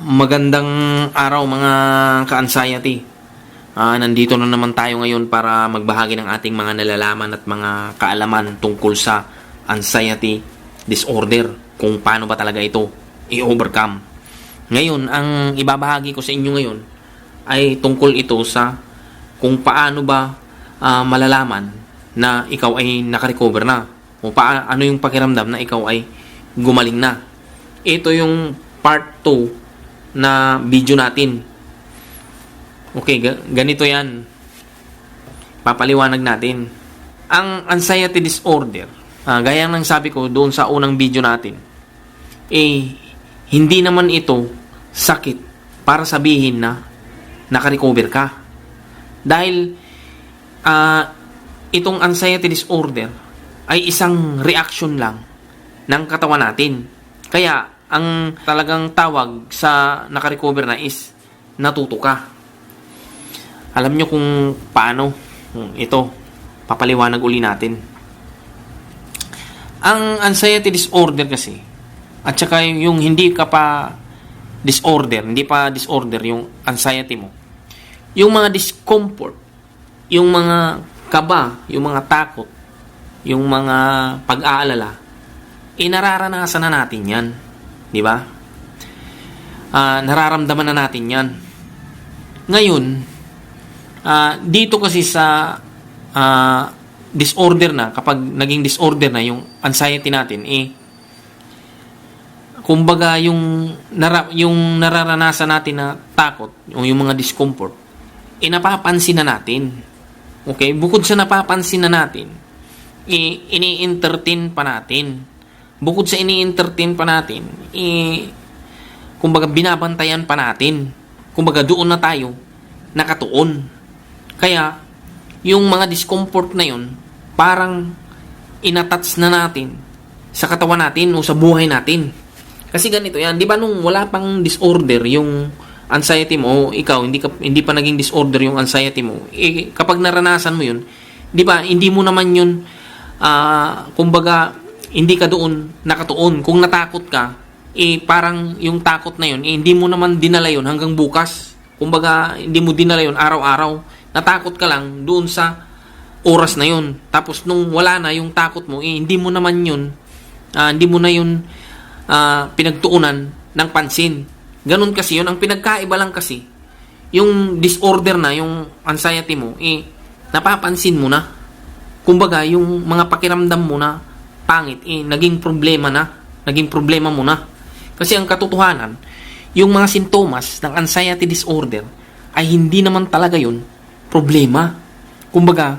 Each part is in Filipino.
Magandang araw mga ka-anxiety. Ah, nandito na naman tayo ngayon para magbahagi ng ating mga nalalaman at mga kaalaman tungkol sa anxiety disorder. Kung paano ba talaga ito i-overcome. Ngayon, ang ibabahagi ko sa inyo ngayon ay tungkol ito sa kung paano ba ah, malalaman na ikaw ay nakarecover na o paano yung pakiramdam na ikaw ay gumaling na. Ito yung part 2 na video natin. Okay, ga- ganito yan. Papaliwanag natin. Ang anxiety disorder, ah, gaya ng sabi ko doon sa unang video natin, eh, hindi naman ito sakit para sabihin na nakarecover ka. Dahil ah, itong anxiety disorder ay isang reaction lang ng katawan natin. Kaya, ang talagang tawag sa nakarecover na is natuto ka. Alam nyo kung paano Hmm, ito, papaliwanag uli natin. Ang anxiety disorder kasi, at saka yung hindi ka pa disorder, hindi pa disorder yung anxiety mo. Yung mga discomfort, yung mga kaba, yung mga takot, yung mga pag-aalala, inararanasan na natin yan. Di ba? Ah, nararamdaman na natin yan. Ngayon, ah, dito kasi sa ah, disorder na, kapag naging disorder na yung anxiety natin, eh, kumbaga yung, nara, yung nararanasan natin na takot, o yung mga discomfort, eh, napapansin na natin. Okay? Bukod sa napapansin na natin, eh, ini-entertain pa natin. Bukod sa ini-entertain pa natin, eh, kumbaga binabantayan pa natin. Kumbaga doon na tayo nakatuon. Kaya, yung mga discomfort na yun, parang inatats na natin sa katawan natin o sa buhay natin. Kasi ganito yan, di ba nung wala pang disorder yung anxiety mo, ikaw, hindi, ka, hindi pa naging disorder yung anxiety mo, eh, kapag naranasan mo yun, di ba, hindi mo naman yun, ah, kumbaga, hindi ka doon nakatuon. Kung natakot ka, eh, parang yung takot na yun, eh, hindi mo naman dinala yun hanggang bukas. Kumbaga, hindi mo dinala yun araw-araw. Natakot ka lang doon sa oras na yun. Tapos, nung wala na yung takot mo, eh, hindi mo naman yun, ah, hindi mo na yun ah, pinagtuunan ng pansin. Ganun kasi yun. Ang pinagkaiba lang kasi, yung disorder na, yung anxiety mo, eh, napapansin mo na. Kumbaga, yung mga pakiramdam mo na pangit, eh, naging problema na. Naging problema mo na. Kasi ang katotohanan, yung mga sintomas ng anxiety disorder ay hindi naman talaga yun problema. Kumbaga,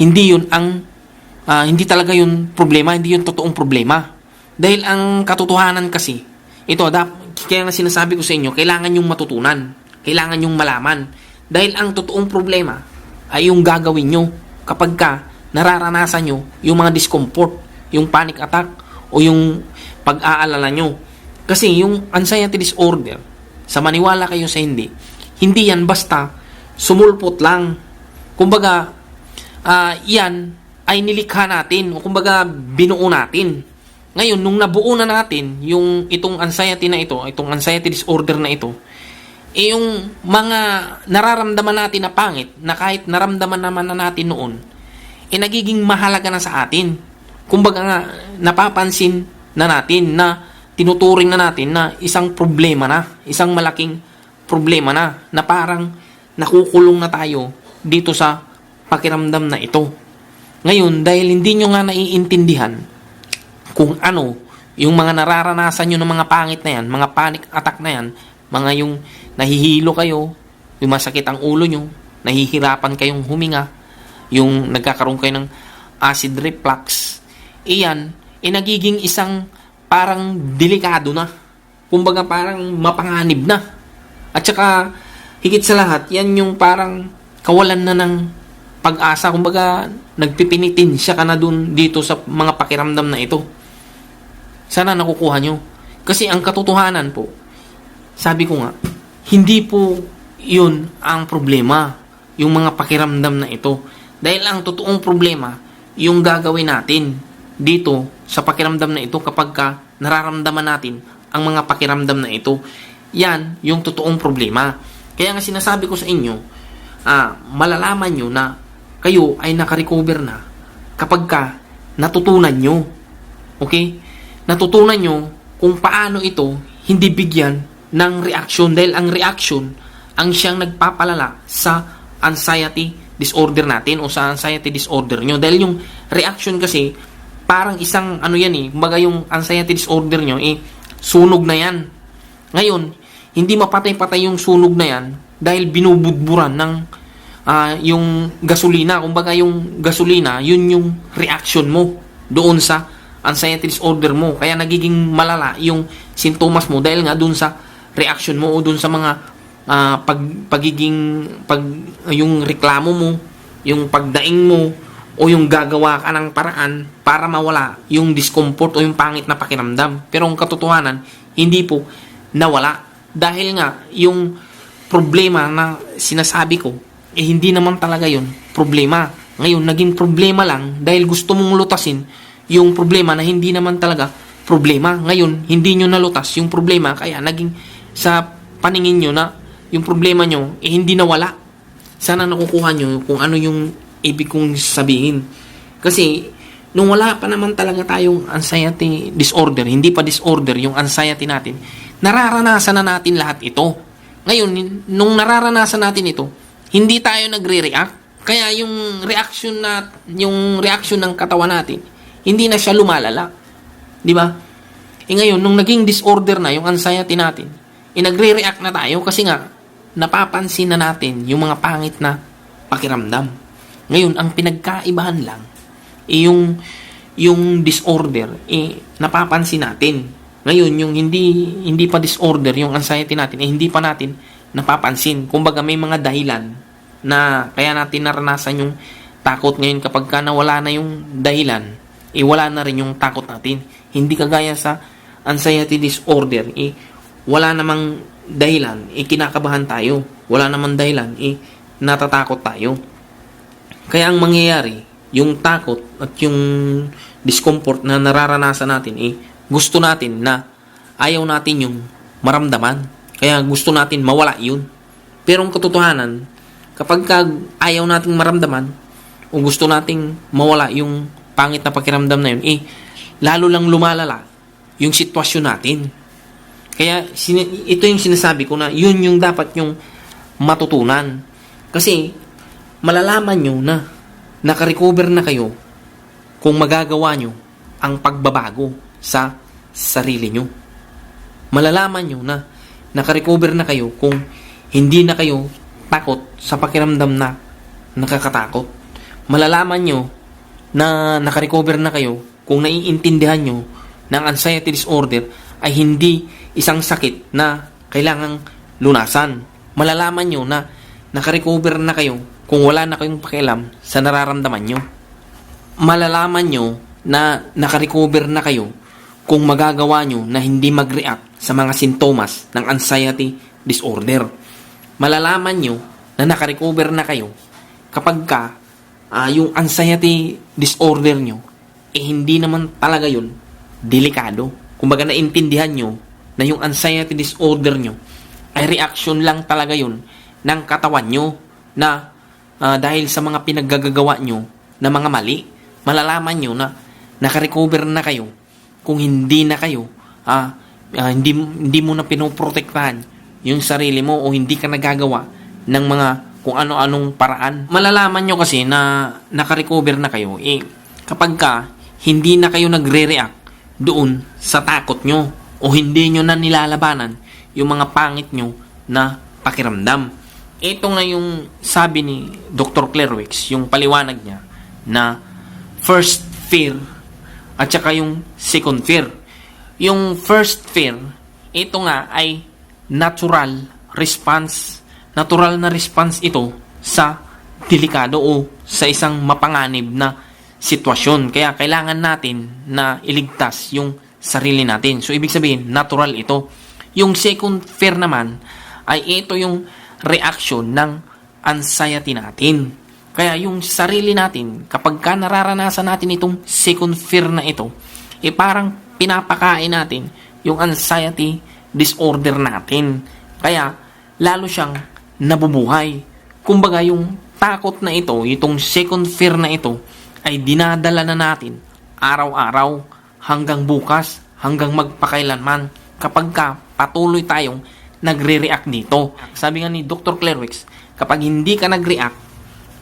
hindi yun ang ah, hindi talaga yun problema, hindi yun totoong problema. Dahil ang katotohanan kasi, ito, dap, kaya nga sinasabi ko sa inyo, kailangan yung matutunan. Kailangan yung malaman. Dahil ang totoong problema ay yung gagawin nyo kapag ka nararanasan nyo yung mga discomfort, yung panic attack, o yung pag-aalala nyo. Kasi yung anxiety disorder, sa maniwala kayo sa hindi, hindi yan basta sumulpot lang. Kumbaga, ah, yan ay nilikha natin o kumbaga binuo natin. Ngayon, nung nabuo na natin yung itong anxiety na ito, itong anxiety disorder na ito, eh yung mga nararamdaman natin na pangit, na kahit naramdaman naman na natin noon, eh nagiging mahalaga na sa atin. Kumbaga nga, napapansin na natin na tinuturing na natin na isang problema na, isang malaking problema na, na parang nakukulong na tayo dito sa pakiramdam na ito. Ngayon, dahil hindi nyo nga naiintindihan kung ano yung mga nararanasan nyo ng mga pangit na yan, mga panic attack na yan, mga yung nahihilo kayo, yung masakit ang ulo nyo, nahihirapan kayong huminga, yung nagkakaroon kayo ng acid reflux, iyan, eh nagiging isang parang delikado na. Kumbaga parang mapanganib na. At saka, higit sa lahat, yan yung parang kawalan na ng pag-asa. Kumbaga, nagpipinitin siya ka na dun dito sa mga pakiramdam na ito. Sana nakukuha nyo. Kasi ang katotohanan po, sabi ko nga, hindi po yun ang problema. Yung mga pakiramdam na ito. Dahil ang totoong problema, yung gagawin natin dito sa pakiramdam na ito kapag ka nararamdaman natin ang mga pakiramdam na ito. yan yung totoong problema. Kaya nga sinasabi ko sa inyo, ah, malalaman nyo na kayo ay nakarecover na kapag ka natutunan nyo. Okay? Natutunan nyo kung paano ito hindi bigyan ng reaction dahil ang reaction ang siyang nagpapalala sa anxiety disorder natin o sa anxiety disorder nyo. Dahil yung reaction kasi parang isang ano yan eh, kumbaga yung anxiety disorder nyo eh, sunog na yan. Ngayon, hindi mapatay-patay yung sunog na yan dahil binubudburan ng ah, yung gasolina. Kumbaga yung gasolina, yun yung reaction mo doon sa anxiety disorder mo. Kaya nagiging malala yung sintomas mo dahil nga doon sa reaction mo o doon sa mga ah, pag, pagiging pag, yung reklamo mo, yung pagdaing mo o yung gagawa ka ng paraan para mawala yung discomfort o yung pangit na pakiramdam. Pero ang katotohanan, hindi po nawala. Dahil nga, yung problema na sinasabi ko, eh hindi naman talaga yun problema. Ngayon, naging problema lang dahil gusto mong lutasin yung problema na hindi naman talaga problema. Ngayon, hindi nyo nalutas yung problema, kaya naging sa paningin nyo na yung problema nyo, eh hindi nawala. Sana nakukuha nyo kung ano yung ibig kong sabihin. Kasi, nung wala pa naman talaga tayong anxiety disorder, hindi pa disorder yung anxiety natin, nararanasan na natin lahat ito. Ngayon, nung nararanasan natin ito, hindi tayo nagre-react. Kaya yung reaction na yung reaction ng katawan natin, hindi na siya lumalala. 'Di ba? Eh ngayon, nung naging disorder na yung anxiety natin, eh nagre-react na tayo kasi nga napapansin na natin yung mga pangit na pakiramdam. Ngayon, ang pinagkaibahan lang eh yung yung disorder eh napapansin natin. Ngayon, yung hindi hindi pa disorder yung anxiety natin eh hindi pa natin napapansin. Kumbaga may mga dahilan na kaya natin naranasan yung takot ngayon kapag ka nawala na yung dahilan, eh wala na rin yung takot natin. Hindi kagaya sa anxiety disorder, eh wala namang dahilan, eh kinakabahan tayo. Wala namang dahilan, eh natatakot tayo. Kaya ang mangyayari, yung takot at yung discomfort na nararanasan natin, eh gusto natin na ayaw natin yung maramdaman. Kaya gusto natin mawala yun. Pero ang katotohanan, kapag ka ayaw nating maramdaman o gusto nating mawala yung pangit na pakiramdam na yun, eh, lalo lang lumalala yung sitwasyon natin. Kaya, ito yung sinasabi ko na yun yung dapat yung matutunan. Kasi, malalaman nyo na nakarecover na kayo kung magagawa nyo ang pagbabago sa sarili nyo. Malalaman nyo na nakarecover na kayo kung hindi na kayo takot sa pakiramdam na nakakatakot. Malalaman nyo na nakarecover na kayo kung naiintindihan nyo ng anxiety disorder ay hindi isang sakit na kailangang lunasan. Malalaman nyo na nakarecover na kayo kung wala na kayong pakialam sa nararamdaman nyo. Malalaman nyo na nakarecover na kayo kung magagawa nyo na hindi mag-react sa mga sintomas ng anxiety disorder. Malalaman nyo na nakarecover na kayo kapag ka ah, yung anxiety disorder nyo eh hindi naman talaga yun delikado. Kumbaga naintindihan nyo na yung anxiety disorder nyo ay reaction lang talaga yun ng katawan nyo na ah, dahil sa mga pinaggagawa nyo na mga mali, malalaman nyo na nakarecover na kayo kung hindi na kayo ah, ah, hindi, hindi mo na pinoprotektahan yung sarili mo o hindi ka nagagawa ng mga kung ano-anong paraan. Malalaman nyo kasi na nakarecover na kayo eh kapag ka hindi na kayo nagre-react doon sa takot nyo o hindi nyo na nilalabanan yung mga pangit nyo na pakiramdam. Ito nga yung sabi ni Dr. Clairwix, yung paliwanag niya na first fear at saka yung second fear. Yung first fear, ito nga ay natural response. Natural na response ito sa delikado o sa isang mapanganib na sitwasyon. Kaya kailangan natin na iligtas yung sarili natin. So, ibig sabihin, natural ito. Yung second fear naman ay ito yung reaction ng anxiety natin. Kaya yung sarili natin, kapag ka nararanasan natin itong second fear na ito, eh parang pinapakain natin yung anxiety disorder natin. Kaya, lalo siyang nabubuhay. Kumbaga, yung takot na ito, itong second fear na ito, ay dinadala na natin araw-araw hanggang bukas, hanggang magpakailanman kapag ka patuloy tayong nagre-react dito. Sabi nga ni Dr. Clairwix, kapag hindi ka nag-react,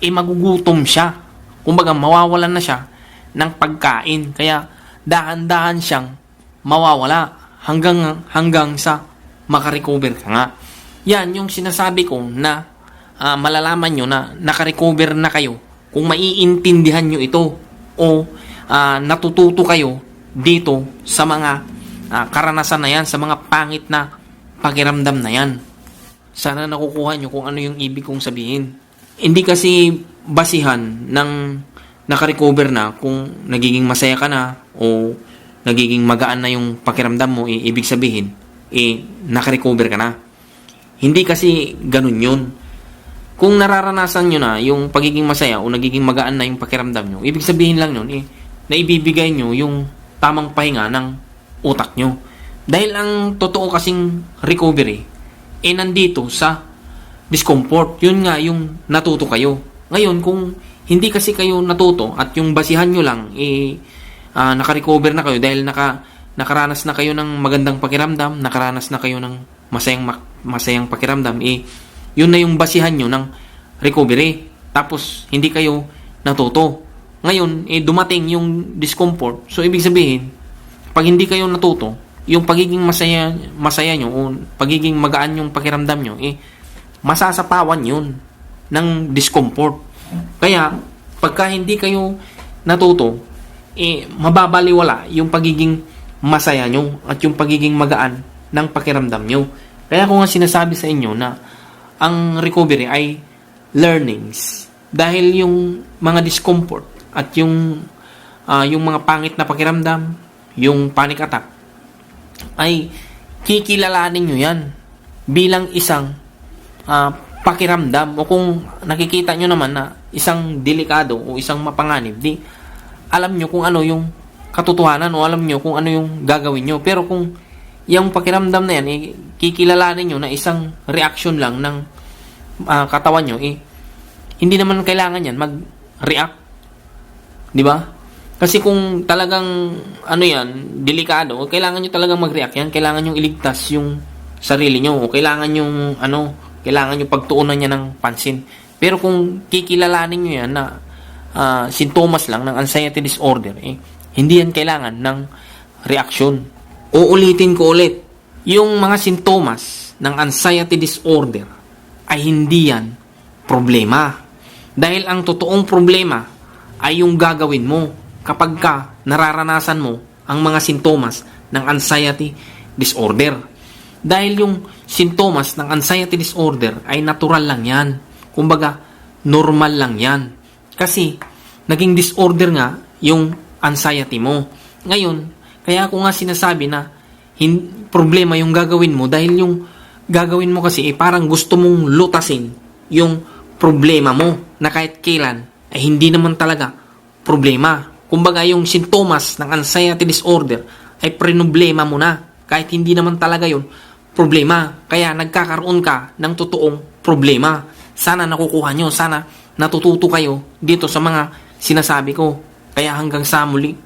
eh magugutom siya. Kumbaga, mawawalan na siya ng pagkain. Kaya, dahan-dahan siyang mawawala hanggang hanggang sa makarecover ka nga. Yan yung sinasabi ko na ah, malalaman nyo na nakarecover na kayo kung maiintindihan nyo ito o ah, natututo kayo dito sa mga ah, karanasan na yan, sa mga pangit na pakiramdam na yan. Sana nakukuha nyo kung ano yung ibig kong sabihin. Hindi kasi basihan ng nakarecover na kung nagiging masaya ka na o nagiging magaan na yung pakiramdam mo, eh, ibig sabihin, eh, nakarecover ka na. Hindi kasi ganun yun. Kung nararanasan nyo na yung pagiging masaya o nagiging magaan na yung pakiramdam nyo, ibig sabihin lang yun, eh, na ibibigay nyo yung tamang pahinga ng utak nyo. Dahil ang totoo kasing recovery, eh nandito sa discomfort. Yun nga yung natuto kayo. Ngayon, kung hindi kasi kayo natuto at yung basihan nyo lang, eh, ah, naka-recover na kayo dahil naka, nakaranas na kayo ng magandang pakiramdam, nakaranas na kayo ng masayang, ma- masayang pakiramdam, eh, yun na yung basihan nyo ng recovery. Tapos, hindi kayo natuto. Ngayon, eh, dumating yung discomfort. So, ibig sabihin, pag hindi kayo natuto, yung pagiging masaya, masaya nyo, o pagiging magaan yung pakiramdam nyo, eh, masasapawan yun ng discomfort. Kaya, pagka hindi kayo natuto, eh, mababaliwala yung pagiging masaya nyo at yung pagiging magaan ng pakiramdam nyo. Kaya ko nga sinasabi sa inyo na ang recovery ay learnings. Dahil yung mga discomfort at yung ah, yung mga pangit na pakiramdam, yung panic attack, ay kikilalanin nyo yan bilang isang ah, pakiramdam o kung nakikita nyo naman na isang delikado o isang mapanganib, di alam nyo kung ano yung katotohanan o alam nyo kung ano yung gagawin nyo. Pero kung yung pakiramdam na yan, eh, kikilalanin nyo na isang reaction lang ng ah, katawan nyo, eh, hindi naman kailangan yan mag-react. Di ba? Kasi kung talagang ano yan, delikado, kailangan nyo talagang mag-react yan. Kailangan nyo iligtas yung sarili nyo o kailangan yung ano, kailangan nyo pagtuunan niya ng pansin. Pero kung kikilalanin nyo yan na ah, sintomas lang ng anxiety disorder, eh, hindi yan kailangan ng reaction. Uulitin ko ulit, yung mga sintomas ng anxiety disorder ay hindi yan problema. Dahil ang totoong problema ay yung gagawin mo kapag ka nararanasan mo ang mga sintomas ng anxiety disorder. Dahil yung sintomas ng anxiety disorder ay natural lang yan. Kumbaga, normal lang yan. Kasi, naging disorder nga yung anxiety mo. Ngayon, kaya ako nga sinasabi na hin- problema yung gagawin mo dahil yung gagawin mo kasi eh, parang gusto mong lutasin yung problema mo na kahit kailan ay hindi naman talaga problema. Kumbaga yung sintomas ng anxiety disorder ay prenoblema mo na kahit hindi naman talaga yun problema. Kaya nagkakaroon ka ng totoong problema. Sana nakukuha nyo, sana natututo kayo dito sa mga sinasabi ko. Kaya hanggang sa muli,